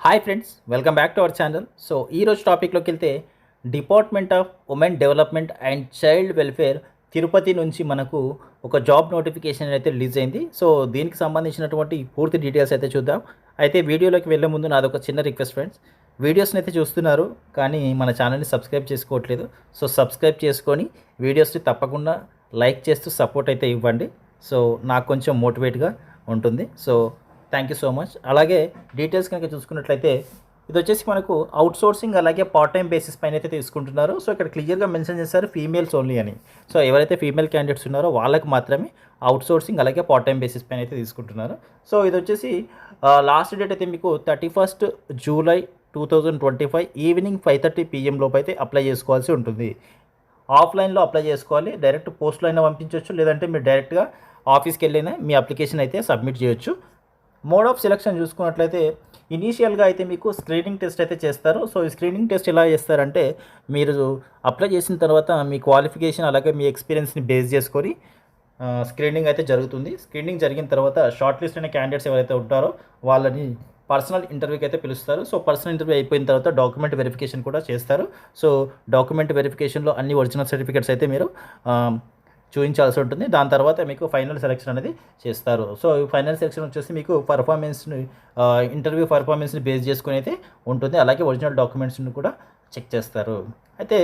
Hi friends welcome back to our channel so ఈరోజు టాపిక్లోకి వెళ్తే department of women development and child welfare Tirupati నుంచి మనకు ఒక జాబ్ నోటిఫికేషన్ అయితే రిలీజ్ అయింది. సో దీనికి సంబంధించినటువంటి పూర్తి డీటెయిల్స్ అయితే చూద్దాం. అయితే వీడియోలోకి వెళ్ళే ముందు నాది ఒక చిన్న రిక్వెస్ట్ ఫ్రెండ్స్ వీడియోస్ని అయితే చూస్తున్నారు కానీ మన ఛానల్ని సబ్స్క్రైబ్ చేసుకోవట్లేదు. సో సబ్స్క్రైబ్ చేసుకొని వీడియోస్ని తప్పకుండా లైక్ చేస్తూ సపోర్ట్ అయితే ఇవ్వండి. సో నాకు కొంచెం మోటివేట్గా ఉంటుంది. So thank you so much అలాగే డీటెయిల్స్ కనుక చూసుకున్నట్లయితే ఇది వచ్చేసి మనకు అవుట్ సోర్సింగ్ అలాగే పార్ట్ టైం బేసిస్ పైన అయితే తీసుకుంటున్నారు. సో ఇక్కడ క్లియర్గా మెన్షన్ చేశారు ఫీమేల్స్ ఓన్లీ అని. సో ఎవరైతే ఫీమేల్ క్యాండిడేట్స్ ఉన్నారో వాళ్ళకి మాత్రమే అవుట్ సోర్సింగ్ అలాగే పార్ట్ టైం బేసిస్ పైన అయితే తీసుకుంటున్నారు. సో ఇది వచ్చేసి లాస్ట్ డేట్ అయితే మీకు thirty first July two thousand twenty five evening five thirty PM లోపు అయితే అప్లై చేసుకోవాల్సి ఉంటుంది. ఆఫ్లైన్లో అప్లై చేసుకోవాలి. డైరెక్ట్ పోస్ట్లో అయినా పంపించవచ్చు లేదంటే మీరు డైరెక్ట్గా ఆఫీస్కి వెళ్ళినా మీ అప్లికేషన్ అయితే సబ్మిట్ చేయొచ్చు. మోడ్ ఆఫ్ సెలక్షన్ చూసుకున్నట్లయితే ఇనీషియల్గా అయితే మీకు స్క్రీనింగ్ టెస్ట్ అయితే చేస్తారు. సో ఈ స్క్రీనింగ్ టెస్ట్ ఎలా చేస్తారంటే మీరు అప్లై చేసిన తర్వాత మీ క్వాలిఫికేషన్ అలాగే మీ ఎక్స్పీరియన్స్ని బేస్ చేసుకొని స్క్రీనింగ్ అయితే జరుగుతుంది. స్క్రీనింగ్ జరిగిన తర్వాత షార్ట్ లిస్ట్ అయిన క్యాండిడేట్స్ ఎవరైతే ఉంటారో వాళ్ళని పర్సనల్ ఇంటర్వ్యూకి అయితే పిలుస్తారు. సో పర్సనల్ ఇంటర్వ్యూ అయిపోయిన తర్వాత డాక్యుమెంట్ వెరిఫికేషన్ కూడా చేస్తారు. సో డాక్యుమెంట్ వెరిఫికేషన్లో అన్ని ఒరిజినల్ సర్టిఫికేట్స్ అయితే మీరు చూపించాల్సి ఉంటుంది. దాని తర్వాత మీకు ఫైనల్ సెలెక్షన్ అనేది చేస్తారు. సో ఫైనల్ సెలెక్షన్ వచ్చేసి మీకు పర్ఫార్మెన్స్ని ఇంటర్వ్యూ పర్ఫార్మెన్స్ని బేస్ చేసుకుని అయితే ఉంటుంది. అలాగే ఒరిజినల్ డాక్యుమెంట్స్ని కూడా చెక్ చేస్తారు. అయితే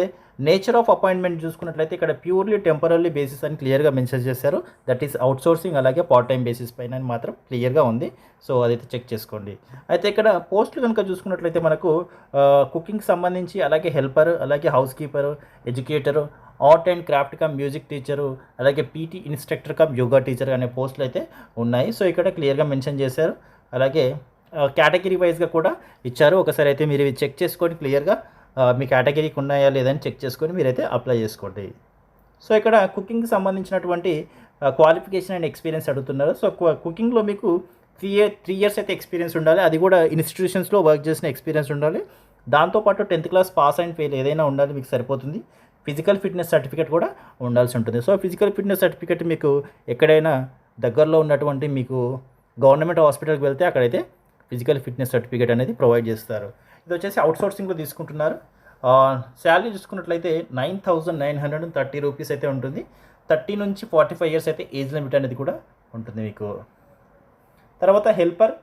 నేచర్ ఆఫ్ అపాయింట్మెంట్ చూసుకున్నట్లయితే ఇక్కడ ప్యూర్లీ టెంపరీ బేసిస్ అని క్లియర్గా మెన్షన్ చేశారు. దట్ ఈస్ అవుట్ సోర్సింగ్ అలాగే పార్ట్ టైం బేసిస్ పైన అని మాత్రం క్లియర్గా ఉంది. సో అదైతే చెక్ చేసుకోండి. అయితే ఇక్కడ పోస్టులు కనుక చూసుకున్నట్లయితే మనకు కుకింగ్ సంబంధించి అలాగే హెల్పర్ అలాగే house keeper educator art and craft cum music teacher అలాగే PT instructor cum yoga teacher అనే పోస్టులు అయితే ఉన్నాయి. సో ఇక్కడ క్లియర్గా మెన్షన్ చేశారు. అలాగే కేటగిరీ వైజ్గా కూడా ఇచ్చారు. ఒకసారి అయితే మీరు ఇవి చెక్ చేసుకొని క్లియర్గా మీ కేటగిరీకి ఉన్నాయా లేదని చెక్ చేసుకొని మీరైతే అప్లై చేసుకోండి. సో ఇక్కడ కుకింగ్కి సంబంధించినటువంటి క్వాలిఫికేషన్ అండ్ ఎక్స్పీరియన్స్ అడుగుతున్నారు. సో కుకింగ్లో మీకు త్రీ ఇయర్ త్రీ ఇయర్స్ అయితే ఎక్స్పీరియన్స్ ఉండాలి. అది కూడా ఇన్స్టిట్యూషన్స్లో వర్క్ చేసిన ఎక్స్పీరియన్స్ ఉండాలి. దాంతోపాటు tenth class pass and fail ఏదైనా ఉండాలి మీకు సరిపోతుంది. ఫిజికల్ ఫిట్నెస్ సర్టిఫికేట్ కూడా ఉండాల్సి ఉంటుంది. సో ఫిజికల్ ఫిట్నెస్ సర్టిఫికేట్ మీకు ఎక్కడైనా దగ్గరలో ఉన్నటువంటి మీకు గవర్నమెంట్ హాస్పిటల్కి వెళ్తే అక్కడైతే ఫిజికల్ ఫిట్నెస్ సర్టిఫికేట్ అనేది ప్రొవైడ్ చేస్తారు. ఇది వచ్చేసి అవుట్ సోర్సింగ్లో తీసుకుంటున్నారు శాలరీ చూసుకున్నట్లయితే nine thousand nine hundred and thirty rupees అయితే ఉంటుంది. థర్టీ నుంచి ఫార్టీ ఫైవ్ ఇయర్స్ అయితే ఏజ్ లిమిట్ అనేది కూడా ఉంటుంది మీకు. తర్వాత హెల్పర్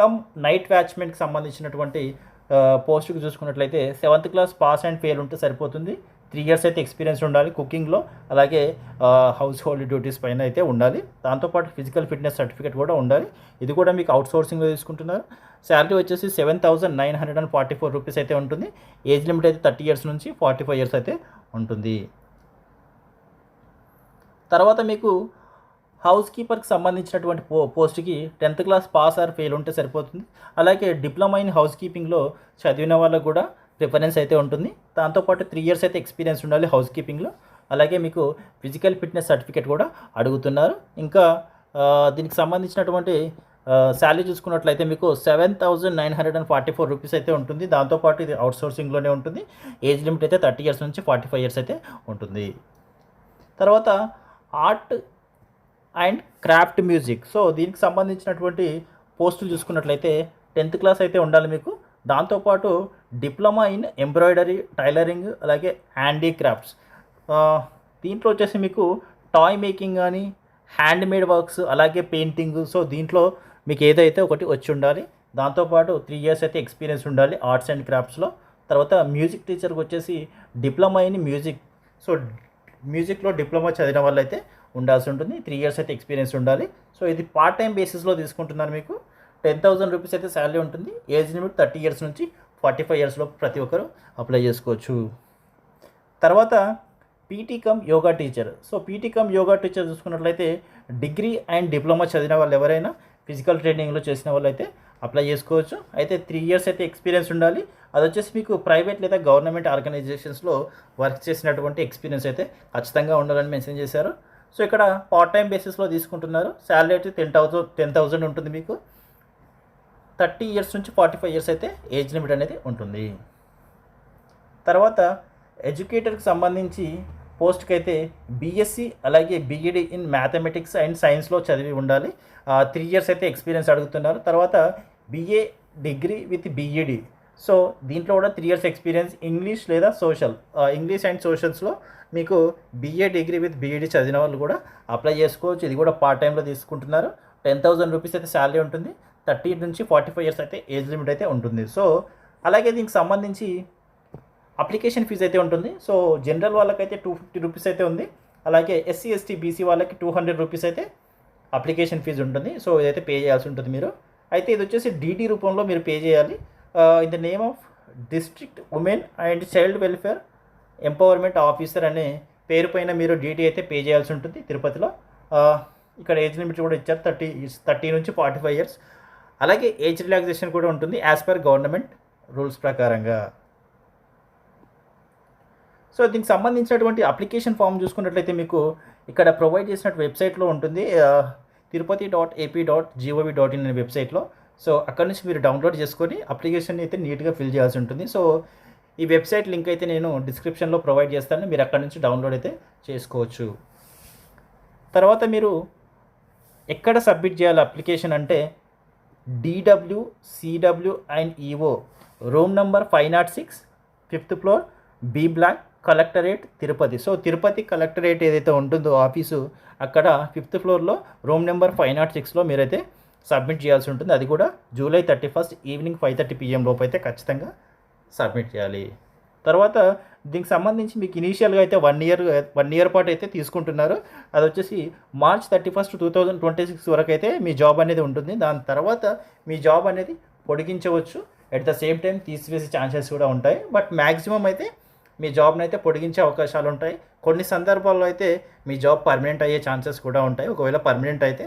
కమ్ నైట్ వాచ్మెన్కి సంబంధించినటువంటి పోస్టుకు చూసుకున్నట్లయితే seventh class pass and fail ఉంటే సరిపోతుంది. త్రీ ఇయర్స్ అయితే ఎక్స్పీరియన్స్ ఉండాలి కుకింగ్లో అలాగే హౌస్ హోల్డ్ డ్యూటీస్ పైన అయితే ఉండాలి. దాంతోపాటు ఫిజికల్ ఫిట్నెస్ సర్టిఫికేట్ కూడా ఉండాలి. ఇది కూడా మీకు అవుట్ సోర్సింగ్లో తీసుకుంటున్నారు. శాలరీ వచ్చేసి seven thousand nine hundred and forty four rupees అయితే ఉంటుంది. ఏజ్ లిమిట్ అయితే థర్టీ ఇయర్స్ నుంచి ఫార్టీ ఫైవ్ ఇయర్స్ అయితే ఉంటుంది. తర్వాత మీకు హౌస్ కీపర్కి సంబంధించినటువంటి పో పోస్ట్కి tenth class pass or fail ఉంటే సరిపోతుంది. అలాగే డిప్లొమా ఇన్ హౌస్ కీపింగ్లో చదివిన వాళ్ళకు కూడా ప్రిఫరెన్స్ అయితే ఉంటుంది. దాంతోపాటు త్రీ ఇయర్స్ అయితే ఎక్స్పీరియన్స్ ఉండాలి హౌస్ కీపింగ్లో అలాగే మీకు ఫిజికల్ ఫిట్నెస్ సర్టిఫికేట్ కూడా అడుగుతున్నారు. ఇంకా దీనికి సంబంధించినటువంటి శాలరీ చూసుకున్నట్లయితే మీకు seven thousand nine hundred and forty four rupees అయితే ఉంటుంది. దాంతోపాటు ఇది అవుట్ సోర్సింగ్లోనే ఉంటుంది. ఏజ్ లిమిట్ అయితే థర్టీ ఇయర్స్ నుంచి ఫార్టీ ఫైవ్ ఇయర్స్ అయితే ఉంటుంది. తర్వాత art and craft music so దీనికి సంబంధించినటువంటి పోస్టులు చూసుకున్నట్లయితే టెన్త్ క్లాస్ అయితే ఉండాలి మీకు. దాంతోపాటు డిప్లొమా ఇన్ ఎంబ్రాయిడరీ టైలరింగ్ అలాగే హ్యాండీక్రాఫ్ట్స్. దీంట్లో వచ్చేసి మీకు టాయ్ మేకింగ్ కానీ హ్యాండ్ మేడ్ వర్క్స్ అలాగే పెయింటింగ్ సో దీంట్లో మీకు ఏదైతే ఒకటి వచ్చి ఉండాలి దాంతోపాటు త్రీ ఇయర్స్ అయితే ఎక్స్పీరియన్స్ ఉండాలి ఆర్ట్స్ అండ్ క్రాఫ్ట్స్లో. తర్వాత మ్యూజిక్ టీచర్కి వచ్చేసి డిప్లొమా ఇన్ మ్యూజిక్. సో మ్యూజిక్లో డిప్లొమా చదివిన వాళ్ళు అయితే ఉండాల్సి ఉంటుంది త్రీ ఇయర్స్ అయితే ఎక్స్పీరియన్స్ ఉండాలి. సో ఇది పార్ట్ టైం బేసిస్లో తీసుకుంటున్నారు మీకు. టెన్ థౌసండ్ రూపీస్ అయితే శాలరీ ఉంటుంది. ఏజ్ లిమిట్ థర్టీ ఇయర్స్ నుంచి ఫార్టీ ఫైవ్ ఇయర్స్లో ప్రతి ఒక్కరు అప్లై చేసుకోవచ్చు. తర్వాత PT cum yoga teacher. So PT cum yoga teacher చూసుకున్నట్లయితే డిగ్రీ అండ్ డిప్లొమా చదివిన వాళ్ళు ఎవరైనా ఫిజికల్ ట్రైనింగ్లో చేసిన వాళ్ళు అయితే అప్లై చేసుకోవచ్చు. అయితే త్రీ ఇయర్స్ అయితే ఎక్స్పీరియన్స్ ఉండాలి. అది వచ్చేసి మీకు ప్రైవేట్ లేదా గవర్నమెంట్ ఆర్గనైజేషన్స్లో వర్క్ చేసినటువంటి ఎక్స్పీరియన్స్ అయితే ఖచ్చితంగా ఉండాలని మెన్షన్ చేశారు. సో ఇక్కడ పార్ట్ టైం బేసిస్లో తీసుకుంటున్నారు. శాలరీ అయితే టెన్ థౌసండ్ టెన్ థౌసండ్ ఉంటుంది మీకు. థర్టీ ఇయర్స్ నుంచి ఫార్టీ ఫైవ్ ఇయర్స్ అయితే ఏజ్ లిమిట్ అనేది ఉంటుంది. తర్వాత ఎడ్యుకేటర్కి సంబంధించి పోస్ట్కి అయితే బీఎస్సీ అలాగే బీఈడి ఇన్ మ్యాథమెటిక్స్ అండ్ సైన్స్లో చదివి ఉండాలి. త్రీ ఇయర్స్ అయితే ఎక్స్పీరియన్స్ అడుగుతున్నారు. తర్వాత BA degree with BEd. So దీంట్లో కూడా త్రీ ఇయర్స్ ఎక్స్పీరియన్స్ ఇంగ్లీష్ లేదా సోషల్. ఇంగ్లీష్ అండ్ సోషల్స్లో మీకు బిఏ డిగ్రీ విత్ బీఈడి చదివిన వాళ్ళు కూడా అప్లై చేసుకోవచ్చు. ఇది కూడా పార్ట్ టైంలో తీసుకుంటున్నారు. టెన్ థౌసండ్ రూపీస్ అయితే శాలరీ ఉంటుంది. థర్టీ నుంచి ఫార్టీ ఫైవ్ ఇయర్స్ అయితే ఏజ్ లిమిట్ అయితే ఉంటుంది. సో అలాగే దీనికి సంబంధించి అప్లికేషన్ ఫీజు అయితే ఉంటుంది. సో జనరల్ వాళ్ళకైతే టూ ఫిఫ్టీ రూపీస్ అయితే ఉంది. అలాగే ఎస్సీ ఎస్టీ బీసీ వాళ్ళకి టూ హండ్రెడ్ రూపీస్ అయితే అప్లికేషన్ ఫీజు ఉంటుంది. సో ఇదైతే పే చేయాల్సి ఉంటుంది మీరు. అయితే ఇది వచ్చేసి డీడీ రూపంలో మీరు పే చేయాలి. In the name of district women and child welfare empowerment officer అనే పేరు పైన మీరు డీటీ అయితే పే చేయాల్సి ఉంటుంది తిరుపతిలో. ఇక్కడ ఏజ్ లిమిట్ కూడా ఇచ్చారు. థర్టీ థర్టీ నుంచి ఫార్టీ ఫైవ్ ఇయర్స్. అలాగే ఏజ్ రిలాక్సేషన్ కూడా ఉంటుంది యాజ్ పర్ గవర్నమెంట్ రూల్స్ ప్రకారంగా. సో దీనికి సంబంధించినటువంటి అప్లికేషన్ ఫామ్ చూసుకున్నట్లయితే మీకు ఇక్కడ ప్రొవైడ్ చేసిన వెబ్సైట్లో ఉంటుంది. Tirupati dot AP dot GOV dot IN అనే వెబ్సైట్లో సో అక్కడ నుంచి మీరు డౌన్లోడ్ చేసుకొని అప్లికేషన్ అయితే నీట్గా ఫిల్ చేయాల్సి ఉంటుంది. సో ఈ వెబ్సైట్ లింక్ అయితే నేను డిస్క్రిప్షన్లో ప్రొవైడ్ చేస్తాను. మీరు అక్కడ నుంచి డౌన్లోడ్ అయితే చేసుకోవచ్చు. తర్వాత మీరు ఎక్కడ సబ్మిట్ చేయాలి అప్లికేషన్ అంటే DW CW and EO room number five not six fifth floor B block collectorate Tirupati so Tirupati collectorate ఏదైతే ఉంటుందో ఆఫీసు అక్కడ ఫిఫ్త్ ఫ్లోర్లో రూమ్ నెంబర్ ఫైవ్ నాట్ సిక్స్లో మీరైతే సబ్మిట్ చేయాల్సి ఉంటుంది. అది కూడా July thirty first evening five thirty PM లోపు అయితే ఖచ్చితంగా సబ్మిట్ చేయాలి. తర్వాత దీనికి సంబంధించి మీకు ఇనీషియల్గా అయితే వన్ ఇయర్ వన్ ఇయర్ పాటు అయితే తీసుకుంటున్నారు. అది వచ్చేసి March thirty first two thousand twenty six వరకు అయితే మీ జాబ్ అనేది ఉంటుంది. దాని తర్వాత మీ జాబ్ అనేది పొడిగించవచ్చు. అట్ ద సేమ్ టైం తీసివేసే ఛాన్సెస్ కూడా ఉంటాయి. బట్ మ్యాక్సిమం అయితే మీ జాబ్ని అయితే పొడిగించే అవకాశాలు ఉంటాయి. కొన్ని సందర్భాల్లో అయితే మీ జాబ్ పర్మనెంట్ అయ్యే ఛాన్సెస్ కూడా ఉంటాయి. ఒకవేళ పర్మనెంట్ అయితే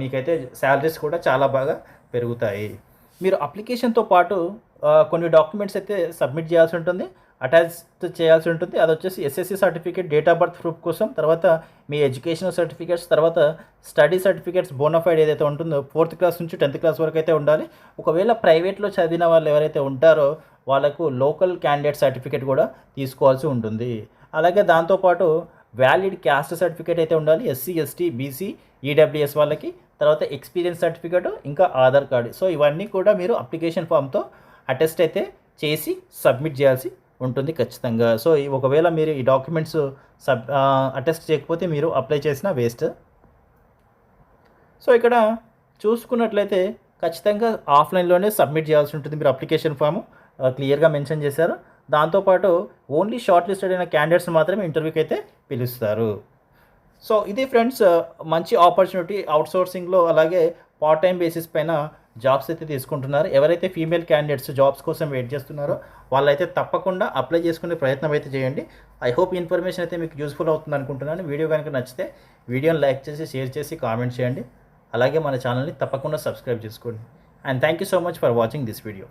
మీకైతే శాలరీస్ కూడా చాలా బాగా పెరుగుతాయి. మీరు అప్లికేషన్తో పాటు కొన్ని డాక్యుమెంట్స్ అయితే సబ్మిట్ చేయాల్సి ఉంటుంది. అటాచ్ చేయాల్సి ఉంటుంది. అది వచ్చేసి SSC certificate date of birth proof కోసం. తర్వాత మీ ఎడ్యుకేషనల్ సర్టిఫికేట్స్ తర్వాత స్టడీ సర్టిఫికేట్స్ బోనఫైడ్ ఏదైతే ఉంటుందో ఫోర్త్ క్లాస్ నుంచి టెన్త్ క్లాస్ వరకు అయితే ఉండాలి. ఒకవేళ ప్రైవేట్లో చదివిన వాళ్ళు ఎవరైతే ఉంటారో వాళ్ళకు లోకల్ క్యాండిడేట్ సర్టిఫికేట్ కూడా తీసుకోవాల్సి ఉంటుంది. అలాగే దాంతోపాటు వ్యాలిడ్ క్యాస్ట్ సర్టిఫికేట్ అయితే ఉండాలి. ఎస్సీ ఎస్టీ బీసీ ఈడబ్ల్యూఎస్ వాళ్ళకి. తర్వాత ఎక్స్పీరియన్స్ సర్టిఫికేట్ ఇంకా ఆధార్ కార్డు. సో ఇవన్నీ కూడా మీరు అప్లికేషన్ ఫామ్తో అటెస్ట్ అయితే చేసి సబ్మిట్ చేయాల్సి ఉంటుంది ఖచ్చితంగా. సో ఈ- ఒకవేళ మీరు ఈ డాక్యుమెంట్స్ సబ్ అటెస్ట్ చేయకపోతే మీరు అప్లై చేసిన వేస్ట్. సో ఇక్కడ చూసుకున్నట్లయితే ఖచ్చితంగా ఆఫ్లైన్లోనే సబ్మిట్ చేయాల్సి ఉంటుంది మీరు అప్లికేషన్ ఫామ్. క్లియర్గా మెన్షన్ చేశారు. దాంతోపాటు ఓన్లీ షార్ట్ లిస్టెడ్ అయిన క్యాండిడేట్స్ మాత్రమే ఇంటర్వ్యూకి అయితే పిలుస్తారు. సో ఇది ఫ్రెండ్స్ మంచి ఆపర్చునిటీ అవుట్సోర్సింగ్లో అలాగే పార్ట్ టైం బేసిస్ పైన జాబ్స్ అయితే తీసుకుంటున్నారు. ఎవరైతే ఫీమేల్ క్యాండిడేట్స్ జాబ్స్ కోసం వెయిట్ చేస్తున్నారో వాళ్ళైతే తప్పకుండా అప్లై చేసుకునే ప్రయత్నం అయితే చేయండి. ఐ హోప్ ఇన్ఫర్మేషన్ అయితే మీకు యూస్ఫుల్ అవుతుంది అనుకుంటున్నాను. వీడియో కనుక నచ్చితే వీడియోని లైక్ చేసి షేర్ చేసి కామెంట్ చేయండి. అలాగే మన ఛానల్ని తప్పకుండా సబ్స్క్రైబ్ చేసుకోండి. And thank you so much for watching this video.